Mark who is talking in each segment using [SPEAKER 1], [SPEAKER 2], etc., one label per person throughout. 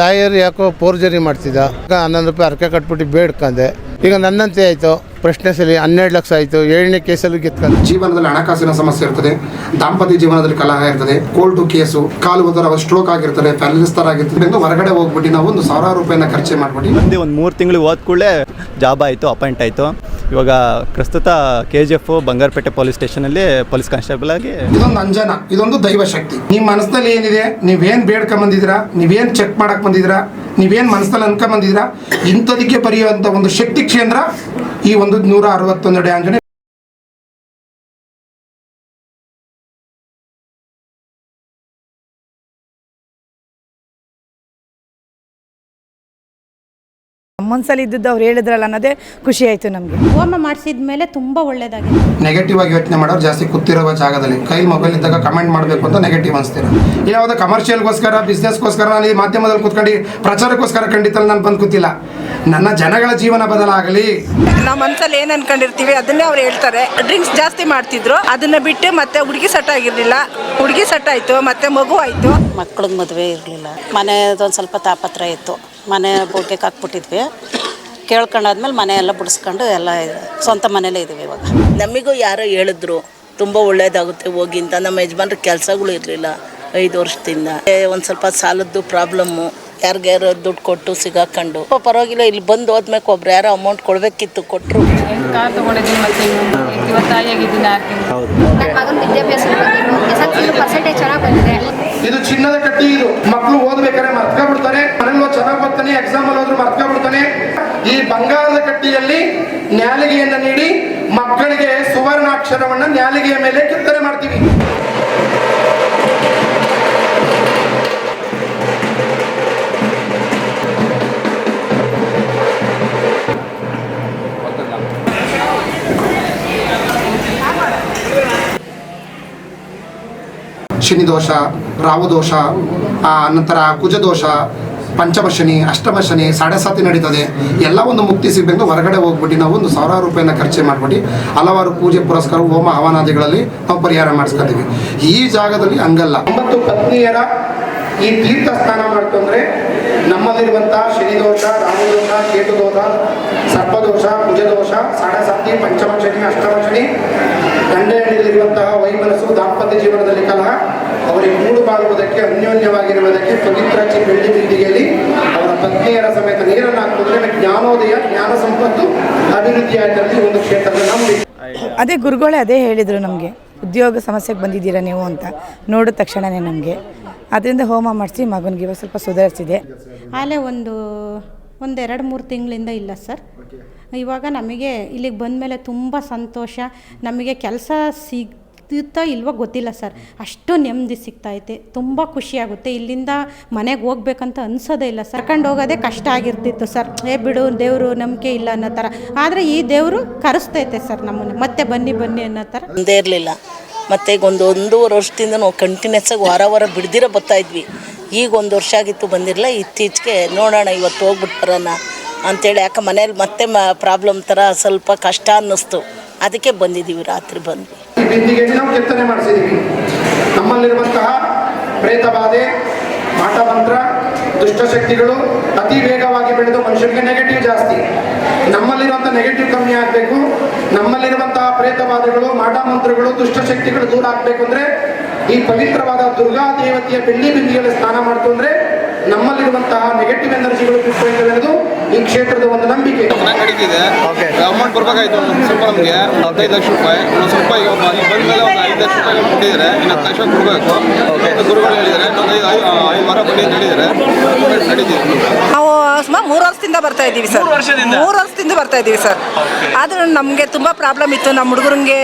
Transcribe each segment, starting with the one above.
[SPEAKER 1] Lawyer ಯಾಕೋ forgery ಮಾಡ್ತಿದ್ದ. ಈಗ ಹನ್ನೊಂದು ರೂಪಾಯಿ ಅರ್ಕೆ ಕಟ್ಬಿಟ್ಟು ಬೇಡ್ಕಂದೆ ಈಗ ನನ್ನಂತೆ ಆಯಿತು. ಪ್ರಶ್ನೆ ಸಲ ಹನ್ನೆರಡು ಲಕ್ಷ ಆಯಿತು. ಏಳನೇ ಕೇಸಲ್ಲಿ ಗೆತ್ಕೊಂಡು
[SPEAKER 2] ಜೀವನದಲ್ಲಿ ಹಣಕಾಸಿನ ಸಮಸ್ಯೆ ಇರ್ತದೆ. ದಾಂಪತ್ಯ ಜೀವನದಲ್ಲಿ ಕಲಹ ಇರ್ತದೆ. Court case. ಕಾಲು ಒಂದರ ಸ್ಟ್ರೋಕ್ ಆಗಿರ್ತಾರೆ ಪ್ಯಾರಲಿಸ್ ತರ ಆಗಿರ್ತದೆ. ಎಂದು ಹೊರಗಡೆ ಹೋಗ್ಬಿಟ್ಟು ನಾವು ಒಂದು ಸಾವಿರಾರು ರೂಪಾಯಿನ ಖರ್ಚು ಮಾಡ್ಬಿಟ್ಟು
[SPEAKER 3] ಮುಂದೆ ಒಂದು ಮೂರು ತಿಂಗಳು ಓದ್ಕೊಳ್ಳೆ ಜಾಬ್ ಆಯಿತು ಅಪಾಯಿಂಟ್ ಆಯಿತು. ಇವಾಗ ಪ್ರಸ್ತುತ K G F Bangarapet police ಸ್ಟೇಷನಲ್ಲಿ police constable ಆಗಿ
[SPEAKER 2] ಇದೊಂದು ಅಂಜನ, ಇದೊಂದು ದೈವ ಶಕ್ತಿ. ನಿಮ್ಮ ಮನಸ್ಸಲ್ಲಿ ಏನಿದೆ, ನೀವೇನ್ ಬೇಡ್ಕೊಂಡ್ ಬಂದಿದ್ದೀರಾ, ನೀವೇನ್ ಚೆಕ್ ಮಾಡಕ್ ಬಂದಿದ್ದೀರಾ, ನೀವೇನ್ ಮನಸ್ಸಲ್ಲಿ ಅನ್ಕೊಂಡ್ ಬಂದಿದ್ದೀರಾ, ಇಂಥದಕ್ಕೆ ಪರಿಯುವಂತ ಒಂದು ಶಕ್ತಿ ಕ್ಷೇತ್ರ ಈ ಒಂದು ನೂರ ಅರವತ್ತೊಂದೆಡೆ ಆಂಜನೇಯ
[SPEAKER 4] ಮನ್ಸಲ್ಲಿ ಇದ್ದದ್ದು ಅವ್ರು ಹೇಳಿದ್ರಲ್ಲ ಅನ್ನೋದೇ ಖುಷಿ ಆಯಿತು ನಮಗೆ.
[SPEAKER 5] ಹೋಮ ಮಾಡಿಸಿದ ಮೇಲೆ ತುಂಬ ಒಳ್ಳೇದಾಗಿದೆ.
[SPEAKER 2] ನೆಗೆಟಿವ್ ಆಗಿ ಯೋಚನೆ ಮಾಡೋರು ಜಾಸ್ತಿ ಕೂತಿರೋ ಜಾಗದಲ್ಲಿ. ಕೈ ಮೊಬೈಲ್ ಇದ್ದಾಗ ಕಮೆಂಟ್ ಮಾಡಬೇಕು ಅಂತ ನೆಗೆಟಿವ್ ಅನಿಸ್ತೀರ? ಯಾವುದೋ ಕಮರ್ಷಿಯಲ್ಗೋಸ್ಕರ ಬಿಸ್ನೆಸ್ಗೋಸ್ಕರ ನಾನು ಈ ಮಾಧ್ಯಮದಲ್ಲಿ ಕೂತ್ಕೊಂಡು ಪ್ರಚಾರಕ್ಕೋಸ್ಕರ ಖಂಡಿತ ನಾನು ಬಂದು ಕೂತಿಲ್ಲ. ನನ್ನ ಜನಗಳ ಜೀವನ ಬದಲಾಗಲಿ.
[SPEAKER 6] ನಾವು ಮನ್ಸಲ್ಲಿ ಏನು ಅನ್ಕೊಂಡಿರ್ತೀವಿ ಅದನ್ನೇ ಅವ್ರು ಹೇಳ್ತಾರೆ. ಡ್ರಿಂಕ್ಸ್ ಜಾಸ್ತಿ ಮಾಡ್ತಿದ್ರು ಅದನ್ನ ಬಿಟ್ಟು ಮತ್ತೆ ಹುಡುಗಿ ಸೆಟ್ ಆಗಿರಲಿಲ್ಲ. ಹುಡುಗಿ ಸೆಟ್ ಆಯ್ತು ಮತ್ತೆ ಮಗು ಆಯ್ತು.
[SPEAKER 7] ಮಕ್ಳಿಗೆ ಮದುವೆ ಇರಲಿಲ್ಲ. ಮನೆಯದೊಂದು ಸ್ವಲ್ಪ ತಾಪತ್ರ ಇತ್ತು. ಮನೆ ಬೋಗ್ಯಕ್ಕೆ ಹಾಕ್ಬಿಟ್ಟಿದ್ವಿ. ಕೇಳ್ಕೊಂಡಾದ್ಮೇಲೆ ಮನೆ ಎಲ್ಲ ಬಿಡಿಸ್ಕೊಂಡು ಎಲ್ಲ ಸ್ವಂತ ಮನೇಲೇ ಇದ್ದೀವಿ ಇವಾಗ.
[SPEAKER 8] ನಮಗೂ ಯಾರೋ ಹೇಳಿದ್ರು ತುಂಬ ಒಳ್ಳೇದಾಗುತ್ತೆ ಹೋಗಿ ಅಂತ. ನಮ್ಮ ಯಜಮಾನ್ರ ಕೆಲಸಗಳು ಇರಲಿಲ್ಲ ಐದು ವರ್ಷದಿಂದ. ಒಂದು ಸ್ವಲ್ಪ ಸಾಲದ್ದು ಪ್ರಾಬ್ಲಮ್ಮು ಯಾರಿಗ್ಯಾರೋ ದುಡ್ಡು ಕೊಟ್ಟು ಸಿಗಾಕೊಂಡು. ಪರವಾಗಿಲ್ಲ ಇಲ್ಲಿ ಬಂದು ಹೋದ್ಮೇಲೆ ಒಬ್ರು ಯಾರೋ ಅಮೌಂಟ್ ಕೊಡಬೇಕಿತ್ತು ಕೊಟ್ಟರು
[SPEAKER 9] ಕಾರ್ ತಗೊಂಡಿದ್ದೀನಿ ಮತ್ತೆ ಇವತ್ತು ತಾಯಿಯಾಗಿದ್ದೀನಿ ಆರು ತಿಂಗಳು
[SPEAKER 5] ನನ್ನ ಮಗನ ಪರ್ಸೆಂಟೇಜ್ ಚೆನ್ನಾಗಿ ಬಂದಿದೆ.
[SPEAKER 2] ಇದು ಚಿನ್ನದ ಕಟ್ಟಿ ಇದು. ಮಕ್ಕಳು ಓದ್ಬೇಕಾದ್ರೆ ಮರ್ತ್ಕೊಂಡ್ಬಿಡ್ತಾರೆ. ಓದ್ ಚೆನ್ನಾಗಿ ಬರ್ತಾನೆ ಎಕ್ಸಾಮ್ ಅಲ್ಲಿ ಹೋದ್ರು ಮರ್ತ್ಕೊಂಡ್ಬಿಡ್ತಾನೆ. ಈ ಬಂಗಾರದ ಕಟ್ಟಿಯಲ್ಲಿ ನ್ಯಾಲಿಗೆಯನ್ನ ನೀಡಿ ಮಕ್ಕಳಿಗೆ ಸುವರ್ಣಾಕ್ಷರವನ್ನ ನ್ಯಾಲಿಗೆಯ ಮೇಲೆ ಕೆತ್ತನೆ ಮಾಡ್ತೀವಿ. ಶನಿ ದೋಷ ರಾಹು ದೋಷ ಆ, ನಂತರ ಕುಜದೋಷ ದೋಷ ಪಂಚಮ ಶನಿ ಅಷ್ಟಮ ಶನಿ ಸಾತಿ ನಡೀತದೆ. ಎಲ್ಲ ಒಂದು ಮುಕ್ತಿ ಸಿಗಬೇಕು. ಹೊರಗಡೆ ಹೋಗ್ಬಿಟ್ಟು ನಾವು ಒಂದು ಸಾವಿರಾರು ರೂಪಾಯಿನ ಖರ್ಚು ಮಾಡ್ಬಿಟ್ಟು ಹಲವಾರು ಪೂಜೆ ಪುರಸ್ಕಾರ, ಹೋಮ, ಹವನಾದಿಗಳಲ್ಲಿ ನಾವು ಪರಿಹಾರ ಮಾಡಿಸ್ಕೊತೀವಿ. ಈ ಜಾಗದಲ್ಲಿ ಹಂಗಲ್ಲ. ಒಂಬತ್ತು ಪತ್ನಿಯರ ಈ ತೀರ್ಥ ಸ್ಥಾನ ಮಾಡ್ಕೊಂಡ್ರೆ ನಮ್ಮಲ್ಲಿರುವಂತಹ ಶನಿ ದೋಷ ರಾಮದೋಷ ದೋಷ ಕೇತು ದೋಷ ಸರ್ಪದೋಷ, ಕುಜದೋಷ ಪಂಚಮ ಶನಿ ಅಷ್ಟಮ ಶನಿ ಗಂಡ ಹೆಣ್ಣಿಲಿರುವಂತಹ ವೈಮನಸ್ಸು, ದಾಂಪತ್ಯ ಜೀವನದಲ್ಲಿ ಕಲಹ ಅವರಿಗೆ ಮೂಡು ಬಾಳುವುದಕ್ಕೆ ಅನ್ಯೋನ್ಯವಾಗಿರುವುದಕ್ಕೆ ಪವಿತ್ರ ಚಿ ಬೆಳ್ಳಿ ಬಿಂದಿಗೆಯಲ್ಲಿ ಅವರ ಪತ್ನಿಯರ ಸಮೇತ ನೀರನ್ನು ಹಾಕುವುದಕ್ಕೆ ಜ್ಞಾನೋದಯ ಜ್ಞಾನ ಸಂಪತ್ತು ಅಭಿವೃದ್ಧಿ ಆಯ್ತಲ್ಲಿ ಒಂದು ಕ್ಷೇತ್ರದ ನಂಬಿ
[SPEAKER 4] ಅದೇ ಗುರುಗಳೇ ಅದೇ ಹೇಳಿದರು ನಮಗೆ ಉದ್ಯೋಗ ಸಮಸ್ಯೆಗೆ ಬಂದಿದ್ದೀರಾ ನೀವು ಅಂತ ನೋಡಿದ ತಕ್ಷಣವೇ ನಮಗೆ. ಅದರಿಂದ ಹೋಮ ಮಾಡಿಸಿ ಮಗನಿಗೆ ಇವಾಗ ಸ್ವಲ್ಪ ಸುಧಾರಿಸಿದೆ.
[SPEAKER 5] ಆಲೇ ಒಂದು ಒಂದೆರಡು ಎರಡು ಮೂರು ತಿಂಗಳಿಂದ ಇಲ್ಲ ಸರ್. ಇವಾಗ ನಮಗೆ ಇಲ್ಲಿಗೆ ಬಂದಮೇಲೆ ತುಂಬ ಸಂತೋಷ. ನಮಗೆ ಕೆಲಸ ಸಿಗುತ್ತಾ ಇಲ್ವೋ ಗೊತ್ತಿಲ್ಲ ಸರ್. ಅಷ್ಟು ನೆಮ್ಮದಿ ಸಿಗ್ತೈತೆ ತುಂಬ ಖುಷಿಯಾಗುತ್ತೆ. ಇಲ್ಲಿಂದ ಮನೆಗೆ ಹೋಗ್ಬೇಕಂತ ಅನ್ಸೋದೇ ಇಲ್ಲ ಸರ್. ಹೋಗೋದೇ ಕಷ್ಟ ಆಗಿರ್ತಿತ್ತು ಸರ್. ಏ ಬಿಡು, ದೇವರು ನಂಬಿಕೆ ಇಲ್ಲ ಅನ್ನೋ ಥರ. ಆದರೆ ಈ ದೇವರು ಕರೆಸ್ತೈತೆ ಸರ್ ನಮ್ಮನ್ನು. ಮತ್ತೆ ಬನ್ನಿ ಬನ್ನಿ ಅನ್ನೋ ಥರ.
[SPEAKER 8] ಒಂದೇ ಇರಲಿಲ್ಲ. ಮತ್ತೆ ಈಗ ಒಂದು ಒಂದೂವರೆ ವರ್ಷದಿಂದ ನಾವು ಕಂಟಿನ್ಯೂಸ್ ಆಗಿ ವಾರ ವಾರ ಬಿಡ್ದಿರ ಬರ್ತಾ ಇದ್ವಿ. ಈಗ ಒಂದು ವರ್ಷ ಆಗಿತ್ತು ಬಂದಿರಲಿಲ್ಲ ಇತ್ತೀಚೆಗೆ ನೋಡೋಣ ಇವತ್ತು ಹೋಗ್ಬಿಟ್ಟು ಬರೋಣ ಅಂತೇಳಿ. ಯಾಕೆ ಮನೇಲಿ ಮತ್ತೆ ಮ ಪ್ರಾಬ್ಲಮ್ ಥರ ಸ್ವಲ್ಪ ಕಷ್ಟ ಅನ್ನಿಸ್ತು. ಅದಕ್ಕೆ ಬಂದಿದ್ದೀವಿ ರಾತ್ರಿ ಬಂದ್ವಿ.
[SPEAKER 2] ಈ ಬಿಂದಿಗೆಯಲ್ಲಿ ನಾವು ಕೆತ್ತನೆ ಮಾಡಿಸಿದ್ದೀವಿ ನಮ್ಮಲ್ಲಿರುವಂತಹ ಪ್ರೇತ ಬಾಧೆ ಮಾಟಮಂತ್ರ ದುಷ್ಟಶಕ್ತಿಗಳು ಅತಿ ವೇಗವಾಗಿ ಬೆಳೆದು ಮನುಷ್ಯರಿಗೆ ನೆಗೆಟಿವ್ ಜಾಸ್ತಿ. ನಮ್ಮಲ್ಲಿರುವಂಥ ನೆಗೆಟಿವ್ ಕಮ್ಮಿ ಆಗಬೇಕು. ನಮ್ಮಲ್ಲಿರುವಂತಹ ಪ್ರೇತ ಬಾಧೆಗಳು ಮಾಟಮಂತ್ರಗಳು ದುಷ್ಟಶಕ್ತಿಗಳು ದೂರ ಆಗಬೇಕು ಅಂದ್ರೆ ಈ ಪವಿತ್ರವಾದ ದುರ್ಗಾ ದೇವತೆಯ ಬೆಳ್ಳಿ ಬಿಂದಿಗೆಯಲ್ಲಿ ಸ್ನಾನ ಮಾಡ್ತು ಅಂದರೆ ನಮ್ಮಲ್ಲಿರುವಂತಹ ನೆಗೆಟಿವ್ ಎನರ್ಜಿಗಳು ಬಿಟ್ಟು ಈ ಕ್ಷೇತ್ರದ ಒಂದು ನಂಬಿಕೆ.
[SPEAKER 10] ಅಮೌಂಟ್ ಬರ್ಬೇಕಾಯ್ತು ಒಂದು ಸ್ವಲ್ಪ ನಮಗೆ ಹದಿನೈದು ಲಕ್ಷ ರೂಪಾಯಿ ಒಂದು ಸ್ವಲ್ಪ ಈಗ ಬ- ಈಗ ಬಂದ ಮೇಲೆ ಒಂದು ಐದು ಲಕ್ಷ ರೂಪಾಯಿ ಕೊಟ್ಟಿದ್ದಾರೆ. ಇನ್ನು ಹತ್ತು ಲಕ್ಷ ಕೊಡಬೇಕು. ಅಂತ ಗುರುಗಳು ಹೇಳಿದ್ದಾರೆ ಇನ್ನೊಂದು ಐದು ಐದು ವಾರ ಬನ್ನಿ ಅಂತ ಹೇಳಿದ್ದಾರೆ.
[SPEAKER 6] ನಾವು ಸುಮಾರು ಮೂರು ವರ್ಷದಿಂದ ಬರ್ತಾ ಇದ್ದೀವಿ ಸರ್. ಮೂರು ವರ್ಷದಿಂದ? ಬರ್ತಾ ಇದ್ದೀವಿ ಸರ್. ಆದ್ರೂ ನಮಗೆ ತುಂಬ ಪ್ರಾಬ್ಲಮ್ ಇತ್ತು. ನಮ್ಮ ಹುಡುಗರಿಗೆ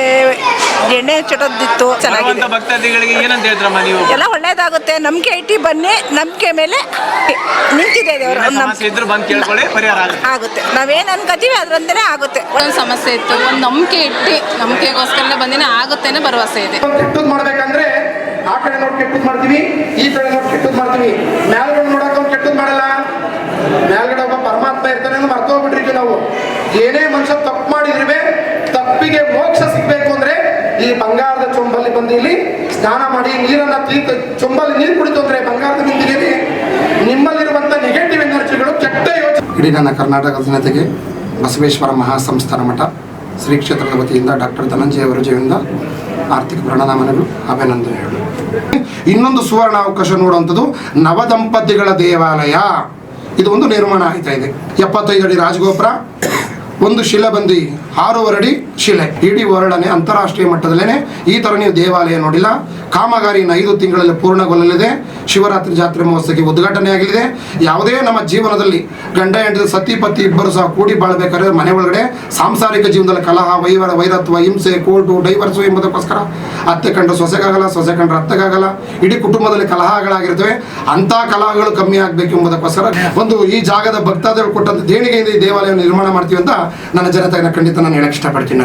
[SPEAKER 6] ಎಣ್ಣೆ ಚಟೋದಿತ್ತು ಚೆನ್ನಾಗಿದೆ.
[SPEAKER 10] ಭಕ್ತಾದಿಗಳಿಗೆ ಏನಂತ ಹೇಳ್ತಾರಮ್ಮ ನೀವು?
[SPEAKER 6] ಎಲ್ಲ ಒಳ್ಳೇದಾಗುತ್ತೆ. ನಂಬಿಕೆ ಐಟಿ ಬನ್ನಿ ನಂಬಿಕೆ ಮೇಲೆ ನಿಂತಿದೆ ದೇವರು.
[SPEAKER 10] ಇದ್ರು ಬಂದು ಕೇಳ್ಕೊಳ್ಳಿ ಪರಿಹಾರ ಆಗುತ್ತೆ.
[SPEAKER 6] ಆಗುತ್ತೆ. ನಾವೇನ್ ಅನ್ಕೋತೀವಿ ಅದ್ರಂತಾನೆ ಆಗುತ್ತೆ.
[SPEAKER 9] ಒಂದು ಸಮಸ್ಯೆ ಇತ್ತು. ಒಂದು ನಂಬಿಕೆ ಇಟ್ಟು ನಂಬಿಕೆಗೋಸ್ಕರ ಬಂದಿನ ಆಗುತ್ತೇನೆ ಭರವಸೆ ಇದೆ.
[SPEAKER 2] ಕೆಟ್ಟದ್ ಮಾಡ್ಬೇಕಂದ್ರೆ ಆ ಕಡೆ ನೋಡಿ ಕೆಟ್ಟದ್ ಮಾಡ್ತೀವಿ ಈ ಕಡೆ ನೋಡಿ ಕೆಟ್ಟದ್ ಮಾಡ್ತೀವಿ. ಮ್ಯಾಲ್ಗಡೆ ನೋಡಕ್ ಅವ್ನು ಕೆಟ್ಟದ್ ಮಾಡಲ್ಲ. ಮೇಲ್ಗಡೆ ಒಬ್ಬ ಪರಮಾತ್ಮ ಇರ್ತಾನೆ ಮರ್ತೋಗ್ಬಿಟ್ರಿ ಮರ್ತೋಗ್ಬಿಟ್ಟಿರ್ತೀವಿ ನಾವು. ಏನೇ ಮನುಷ್ಯ ತಪ್ಪು ಮಾಡಿದ್ರುವೆ ತಪ್ಪಿಗೆ ಮೋಕ್ಷ ಸಿಗ್ಬೇಕು ಅಂದ್ರೆ ಈ ಬಂಗಾರದ ಇಲ್ಲಿ ಸ್ನಾನ ಮಾಡಿ ನೀರನ್ನ ತೀರ್ಥ ಚೊಂಬಲ್ಲಿ ನೀರು ಕುಡಿತು ಅಂದ್ರೆ ಬಂಗಾರದ ಬಿಂದಿಗೆಯಲ್ಲಿ ನಿಮ್ಮಲ್ಲಿರುವಂತ ಇಡೀ ನನ್ನ ಕರ್ನಾಟಕ ಜನತೆಗೆ ಬಸವೇಶ್ವರ ಮಹಾಸಂಸ್ಥಾನ ಮಠ, ಶ್ರೀ ಕ್ಷೇತ್ರದ ವತಿಯಿಂದ ಡಾಕ್ಟರ್ ಧನಂಜಯ ಅವರ ಜಯಿಂದ ಆರ್ಥಿಕ ಪ್ರಣನಾಮನಗಳು ಅಭಿನಂದನೆಗಳು. ಇನ್ನೊಂದು ಸುವರ್ಣ ಅವಕಾಶ ನೋಡುವಂಥದ್ದು ನವದಂಪತಿಗಳ ದೇವಾಲಯ. ಇದು ಒಂದು ನಿರ್ಮಾಣ ಆಯ್ತಾ ಇದೆ. ಎಪ್ಪತ್ತೈದು ಅಡಿ ರಾಜಗೋಪುರ ಒಂದು ಶಿಲೆ ಬಂದು ಆರೂವರೆ ಅಡಿ ಶಿಲೆ, ಇಡೀ ವರ್ಲ್ಡನೆ ಅಂತಾರಾಷ್ಟ್ರೀಯ ಮಟ್ಟದಲ್ಲೇ ಈ ಥರ ನೀವು ದೇವಾಲಯ ನೋಡಿಲ್ಲ. ಕಾಮಗಾರಿ ಇನ್ನು ಐದು ತಿಂಗಳಲ್ಲಿ ಪೂರ್ಣಗೊಳ್ಳಲಿದೆ. ಶಿವರಾತ್ರಿ ಜಾತ್ರೆ ಮಹೋತ್ಸವಕ್ಕೆ ಉದ್ಘಾಟನೆ ಆಗಲಿದೆ ಯಾವುದೇ ನಮ್ಮ ಜೀವನದಲ್ಲಿ ಗಂಡ, ಹೆಂಡತಿ, ಸತಿ, ಪತಿ ಇಬ್ಬರು ಸಹ ಕೂಡಿ ಬಾಳ್ಬೇಕಾದ್ರೆ ಮನೆ ಒಳಗಡೆ ಸಾಂಸಾರಿಕ ಜೀವನದಲ್ಲಿ ಕಲಹ ವೈವರ ವೈರತ್ವ, ಹಿಂಸೆ, ಕೋರ್ಟು, ಡೈವರ್ಸು ಎಂಬುದಕ್ಕೋಸ್ಕರ ಅತ್ತೆ ಕಂಡ್ರೆ ಸೊಸೆಗಾಗಲ್ಲ ಸೊಸೆ ಕಂಡ್ರೆ ಅತ್ತೆಗಾಗಲ್ಲ ಇಡೀ ಕುಟುಂಬದಲ್ಲಿ ಕಲಹಗಳಾಗಿರ್ತವೆ. ಅಂಥ ಕಲಹಗಳು ಕಮ್ಮಿ ಆಗಬೇಕು ಎಂಬುದಕ್ಕೋಸ್ಕರ ಒಂದು ಈ ಜಾಗದ ಭಕ್ತಾದಿಗಳು ಕೊಟ್ಟಂತ ದೇಣಿಗೆಯಿಂದ ಈ ದೇವಾಲಯ ನಿರ್ಮಾಣ ಮಾಡ್ತೀವಿ ಅಂತ ನನ್ನ ಜನತೆಯನ್ನು ಖಂಡಿತ ನಾನು ಹೇಳಕ್ಕೆ ಇಷ್ಟಪಡ್ತೀನಿ ನಾನು.